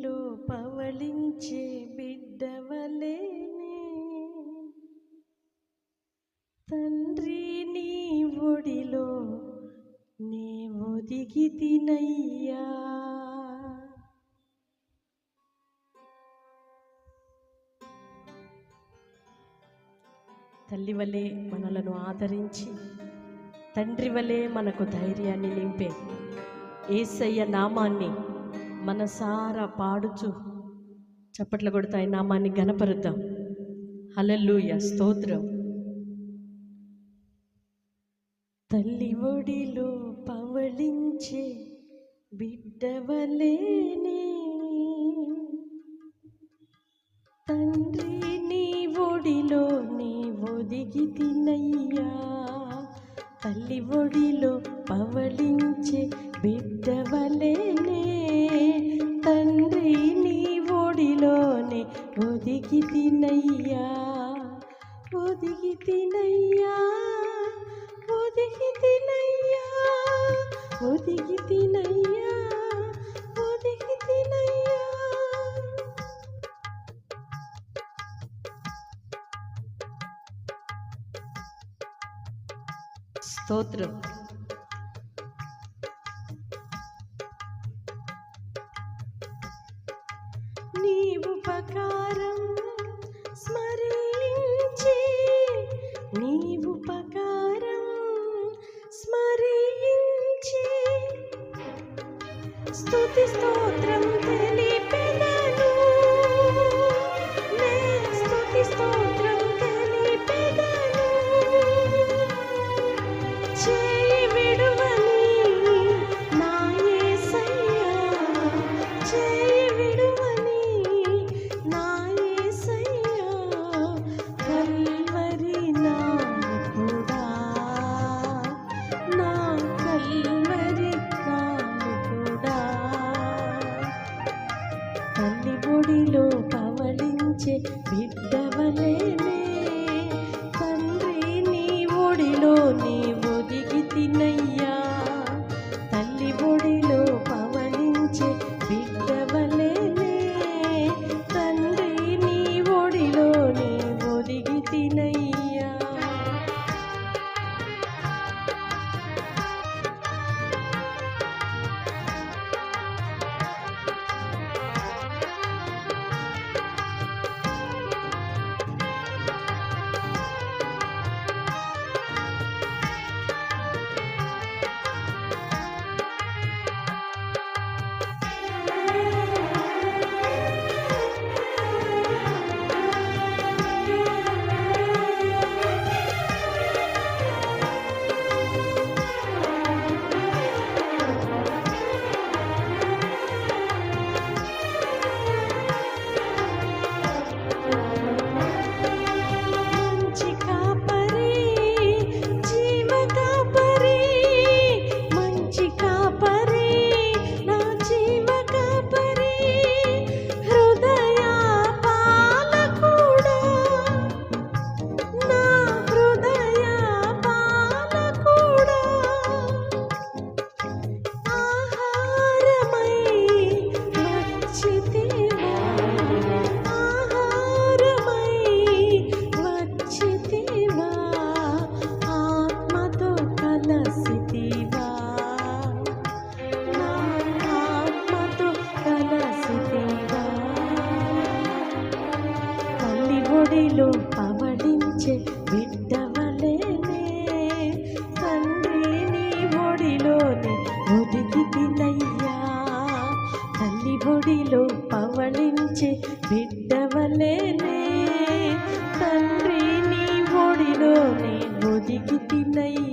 నీలో పవళించే బిడ్డవలేనే. తండ్రి నీ ఒడిలో నే ఒదిగి తినయ్యా. తల్లి వలె మనలను ఆదరించి తండ్రి వలె మనకు ధైర్యాన్ని నింపే ఏసయ్య నామాన్ని మనసారా పాడుచు. చప్పట్లు కొడతాయి నామాన్ని గణపరుద్దాం హలలుయ స్తోత్రం. తల్లి ఒడిలో పవళించే బిడ్డవలేని తండ్రి నీ ఒడిలో నీ ఒదిగి తినయ్యా. తల్లి ఒడిలో పవళించే బిడ్డవలేనే. తండ్రి నీ ఒడిలోనే ఒదిగి తినయ్యా. ఒదిగి తినయ్యా. ఒదిగి తినయ్యా. ఒదిగి తినయ్యా. ఒదిగి తినయ్యా. స్తోత్రం. ఒదిగి తినయ్యా చెబుదామా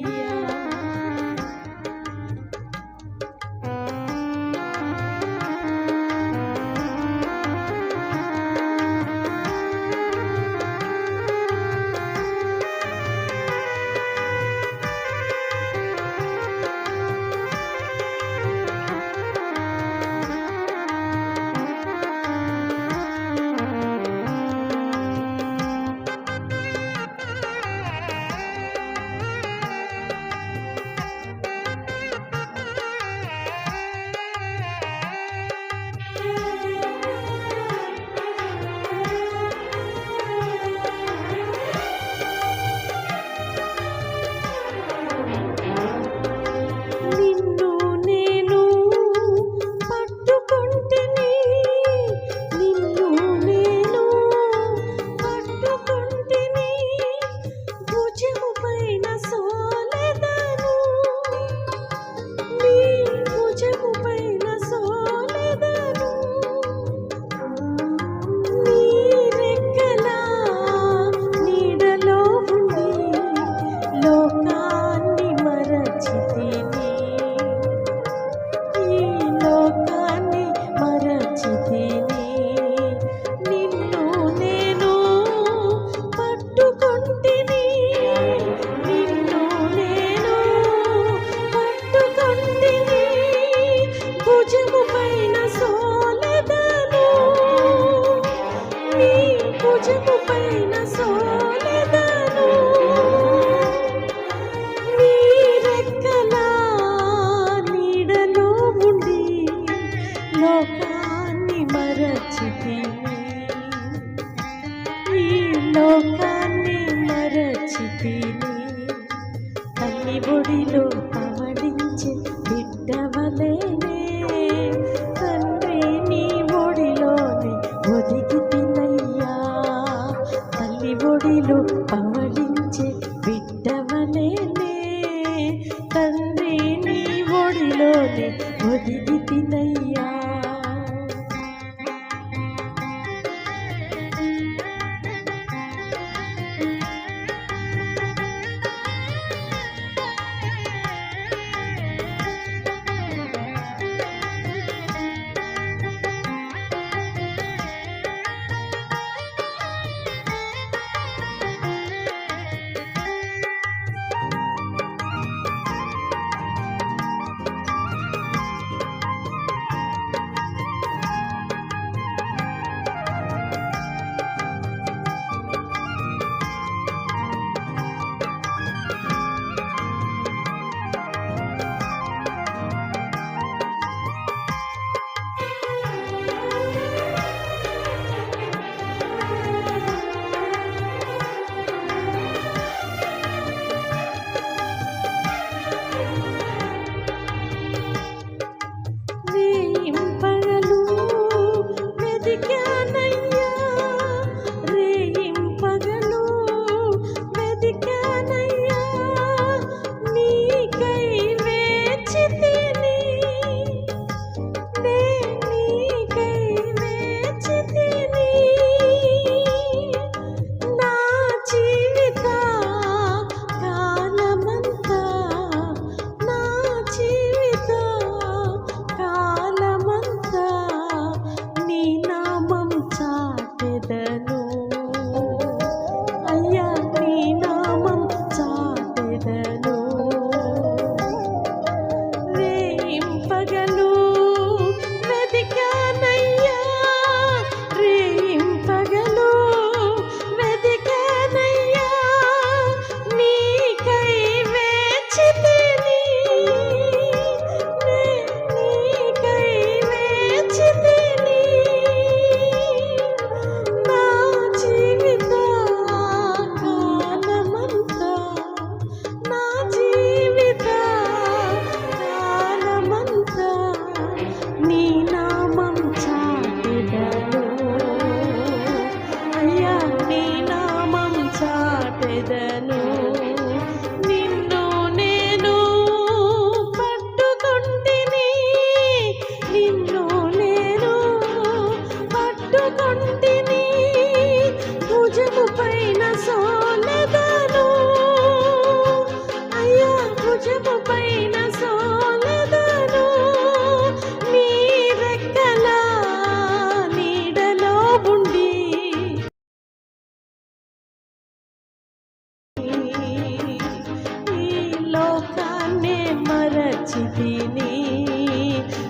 రచితిని.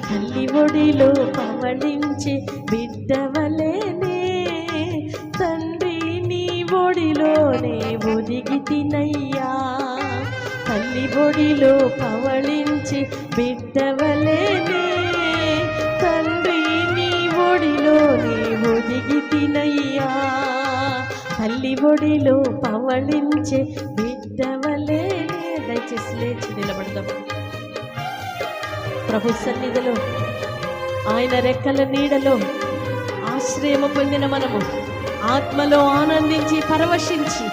తల్లి ఒడిలో పవడించి బిడ్డవలేనే. తండ్రి నీ ఒడిలోనే ఒదిగి తినయ్యా. తల్లి ఒడిలో పవళించి బిడ్డవలేనే. తండ్రి నీ ఒడిలోనే ఒదిగి తినయ్యా. తల్లి ఒడిలో పవళించే బిడ్డవలే దయచేసి లేచి నిలబడదాం. ప్రభు సన్నిధిలో ఆయన రెక్కల నీడలో ఆశ్రయము పొందిన మనము ఆత్మలో ఆనందించి పరవశించి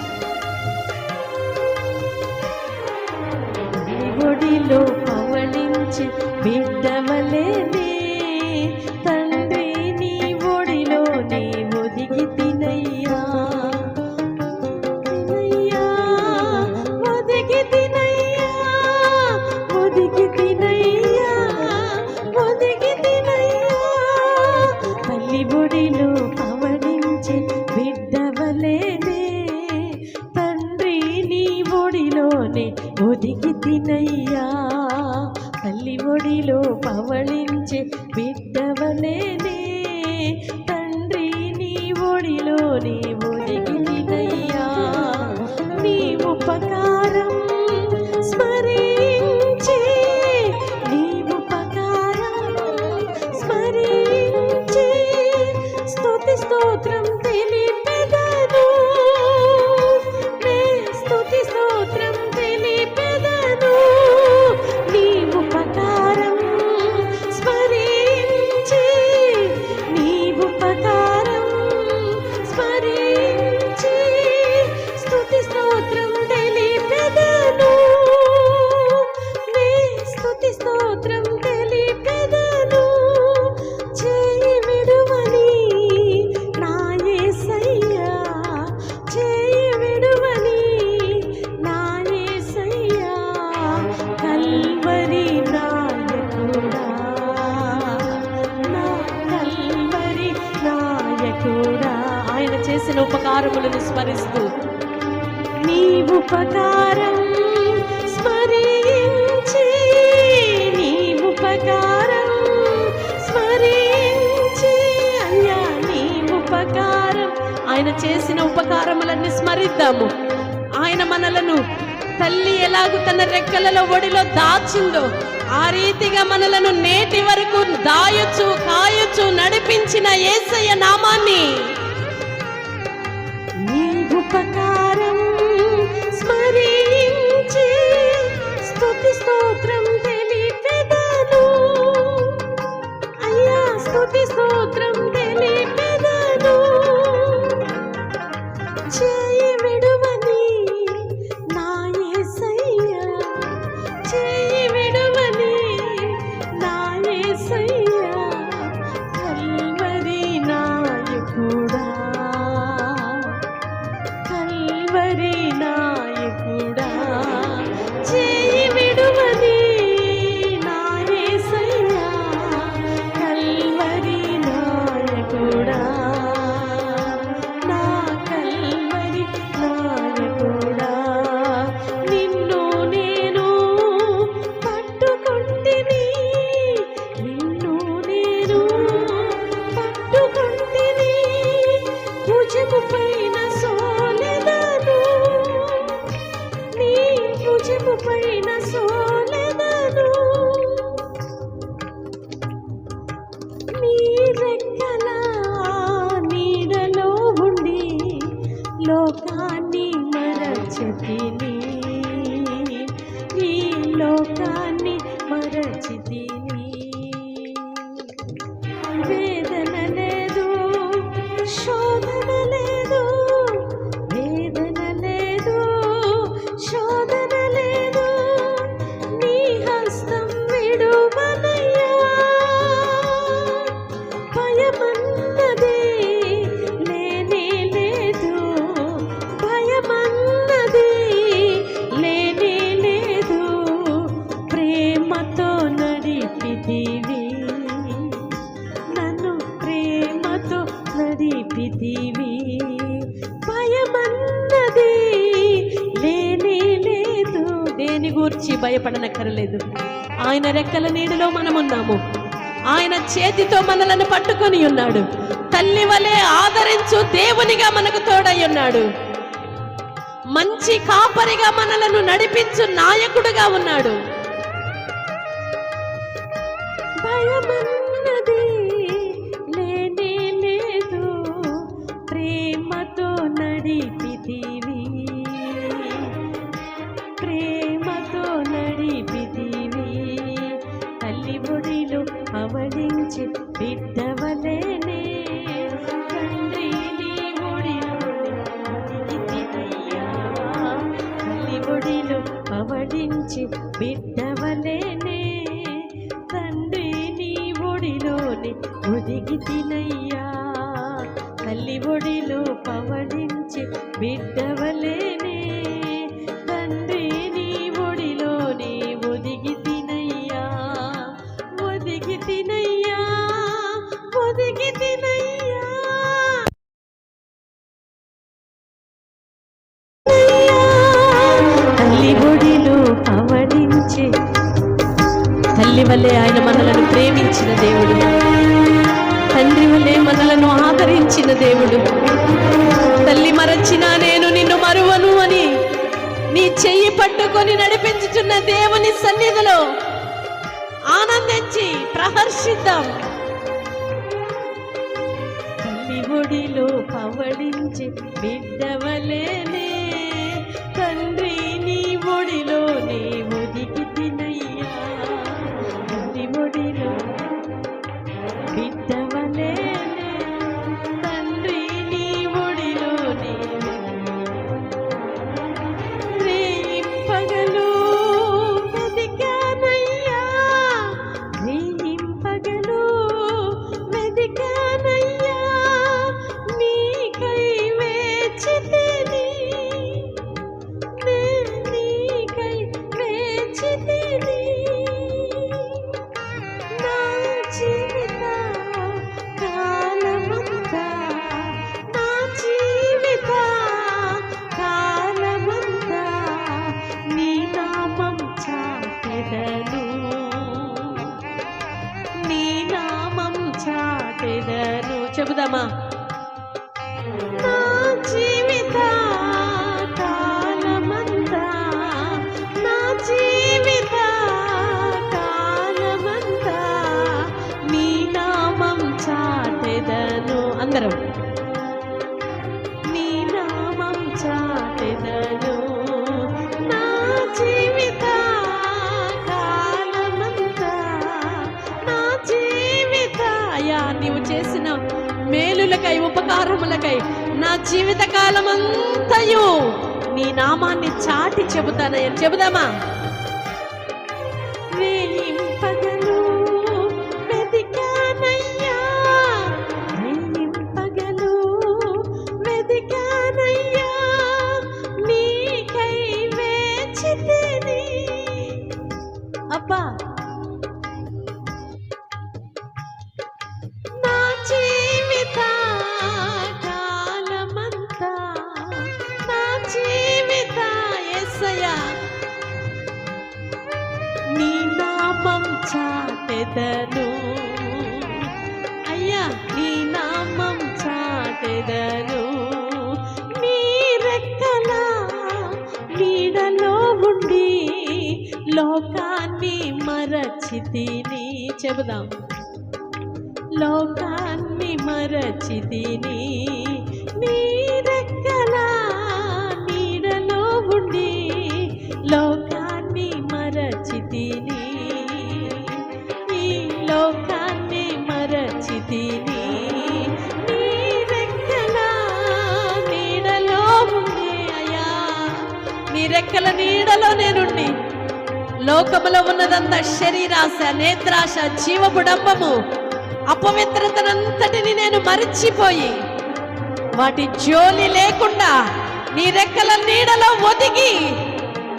ఆయన చేసిన ఉపకారములన్నీ స్మరిద్దాము. ఆయన మనలను తల్లి ఎలాగూ తన రెక్కలలో ఒడిలో దాచిందో ఆ రీతిగా మనలను నేటి వరకు దాయచు కాయొచ్చు నడిపించిన ఏసయ్య నామాన్ని. రెక్కల నీడలో మనమున్నాము. ఆయన చేతితో మనలను పట్టుకొని ఉన్నాడు. తల్లి వలె ఆదరించు దేవునిగా మనకు తోడై ఉన్నాడు. మంచి కాపరిగా మనలను నడిపించు నాయకుడుగా ఉన్నాడు. భయమన్న బిడ్డవలేనే. తండ్రి నీ ఒడిలోనే ఒదిగి తినయ్యా. తల్లి ఒడిలో పవడించి బిడ్డవలేనే. తండ్రి నీ ఒడిలోనే ఒదిగి తినయ్యా. ఒదిగి తినయ్యా. ఒదిగి తినయ్యా. చాటెదను అందరం. నీ నామం చాటెదను. నా జీవిత కాలమంతా నా జీవిత అయ్యా నీవు చేసిన మేలులకై ఉపకారములకై నా జీవిత కాలమంతయు నీ నామాన్ని చాటి చెబుతానయ్యా చెబుదామా? చాటెదను. అయ్యా నీ నామం చాటెదను. మీ రెక్కల నీడలో ఉండి లోకాన్ని మరచితిని చెబుదాం. లోకాన్ని మరచితిని మీ రెక్కల నీడలో ఉండి లోకాన్ని మరచితిని నీ నీడలో నేనుండి లోకములో ఉన్నదంతా శరీరాశ నేత్రాశ జీవపుడంబము అపవిత్రతనంతటిని నేను మరిచిపోయి వాటి జోలి లేకుండా నీ రెక్కల నీడలో ఒదిగి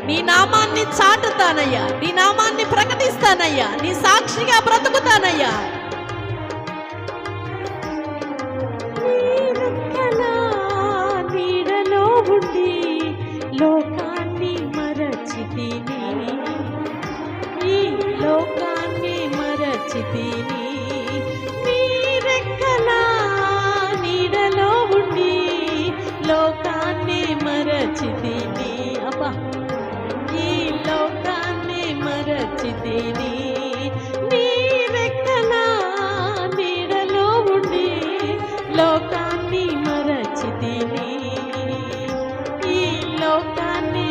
నీ నామాన్ని చాటుతానయ్యా నీ నామాన్ని ప్రకటిస్తానయ్యా నీ సాక్షిగా బ్రతుకుతానయ్యా. మరచితిని నీ రెక్కల నీడలో ఉండి లోకాన్ని మరచితిని అబ్బా ఈ లోకాన్ని మరచితిని నీ రెక్కల నీడలో ఉండి లోకాన్ని మరచితిని ఈ లోకాన్ని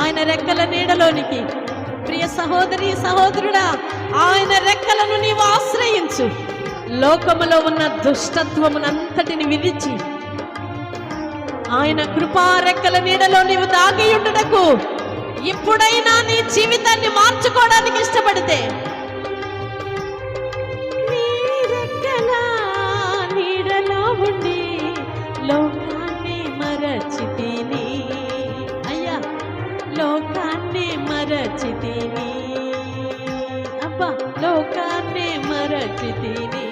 ఆయన రెక్కల నీడలోనికి. ప్రియ సహోదరి సహోదరుడా ఆయన రెక్కలను నీవు ఆశ్రయించు. లోకములో ఉన్న దుష్టత్వమునంతటిని విధించి ఆయన కృపా రెక్కల నీడలో నీవు దాగి ఉండటకు ఇప్పుడైనా నీ జీవితాన్ని మార్చుకోవడానికి ఇష్టపడితే మరచితిని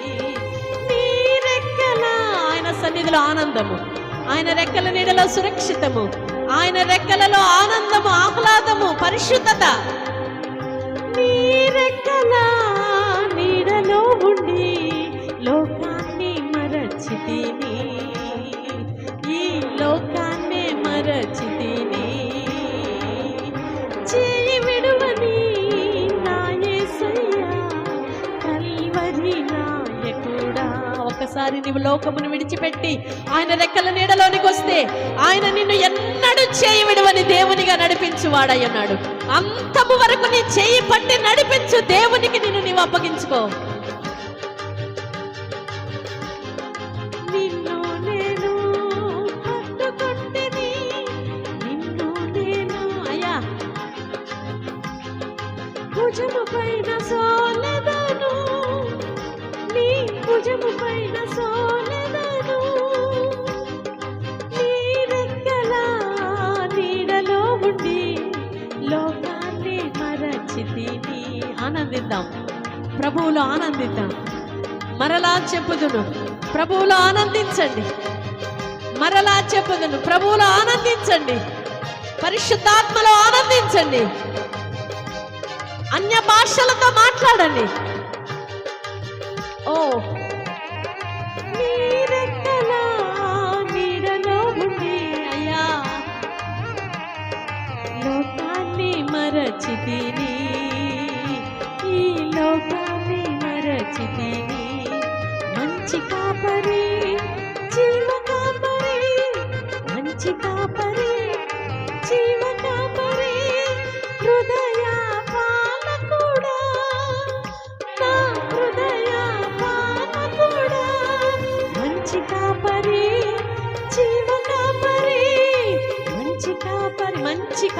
నీ రెక్కల ఆయన సన్నిధిలో ఆనందము. ఆయన రెక్కల నీడలో సురక్షితము. ఆయన రెక్కలలో ఆనందము ఆహ్లాదము పరిశుద్ధత. నీ రెక్కల నీడలో ఉండి లోకాన్ని మరచితిని. ఈ లోకాన్ని ఒక్కసారి నీవు లోకమును విడిచిపెట్టి ఆయన రెక్కల నీడలోనికి వస్తే ఆయన నిన్ను ఎన్నడూ చేయి విడవని దేవునిగా నడిపించు అన్నాడు అంతము వరకు నీ చేయి పట్టి నడిపించు దేవునికి నిన్ను నీవు అప్పగించుకో. ఆనందిద్దాం. ప్రభువులో ఆనందిద్దాం. మరలా చెప్పుదును. ప్రభువులో ఆనందించండి. మరలా చెప్పుదును. ప్రభువులో ఆనందించండి. పరిశుద్ధాత్మలో ఆనందించండి. అన్య భాషలతో మాట్లాడండి. ఓ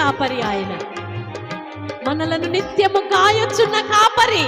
కాపరి ఆయన. మనలను నిత్యము కాయొచ్చున్న కాపరి.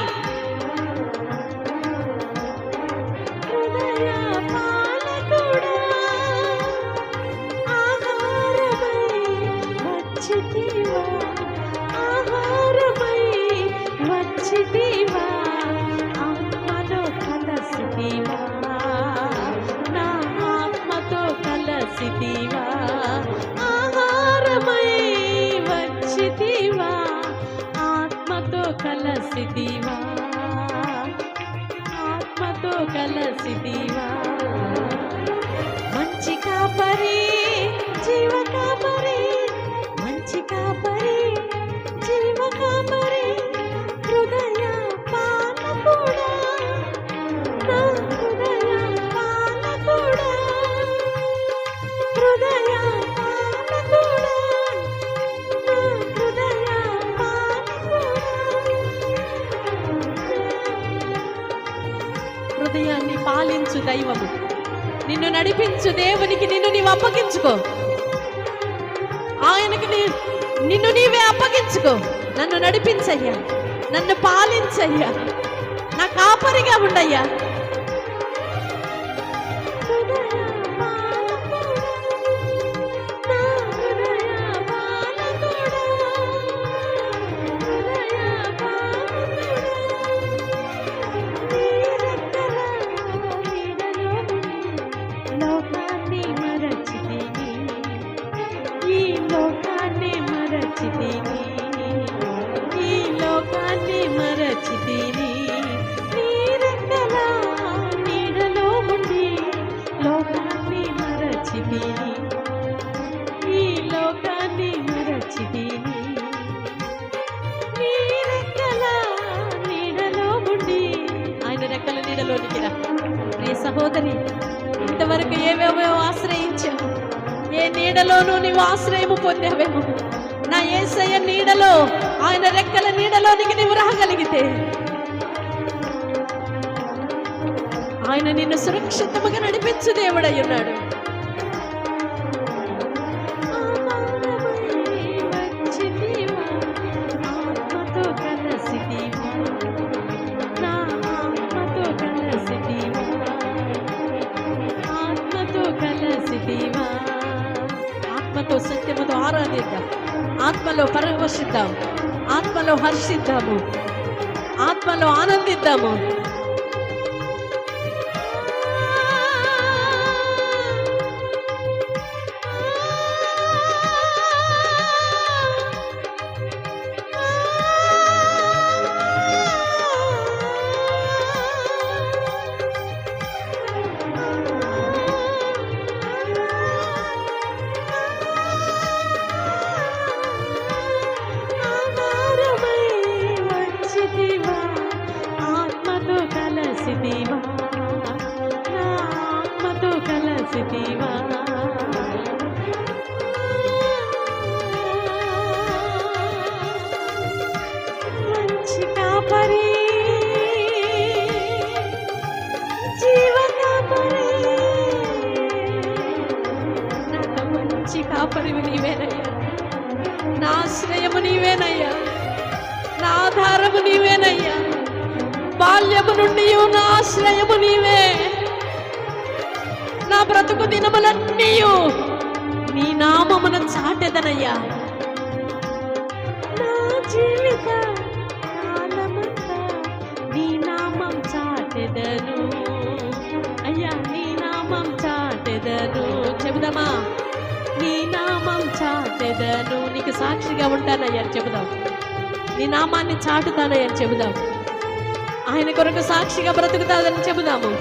నడిపించయ్యా నన్ను పాలించయ్యా. నా కాపరిగా ఉండయ్యా. తీర్చు దేవుడై ఉన్నాడు ఆత్మతో సత్యముతో ఆరాధిద్దాం. ఆత్మలో పరవశిద్దాం. ఆత్మలో హర్షిద్దాము. ఆత్మలో ఆనందిద్దాము. నామం చాటెదను. చెబుదామా? నీ నామం చాటెదను. నీకు సాక్షిగా ఉంటానయ్యా చెబుదాం. నీ నామాన్ని చాటుతానయ్యా చెబుదాం. ఆయన కొరకు సాక్షిగా బ్రతుకుతాదని చెబుదాము.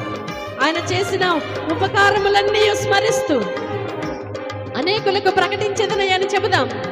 ఆయన చేసిన ఉపకారములన్నీ స్మరిస్తూ అనేకులకు ప్రకటించదనయ్యని చెబుదాం.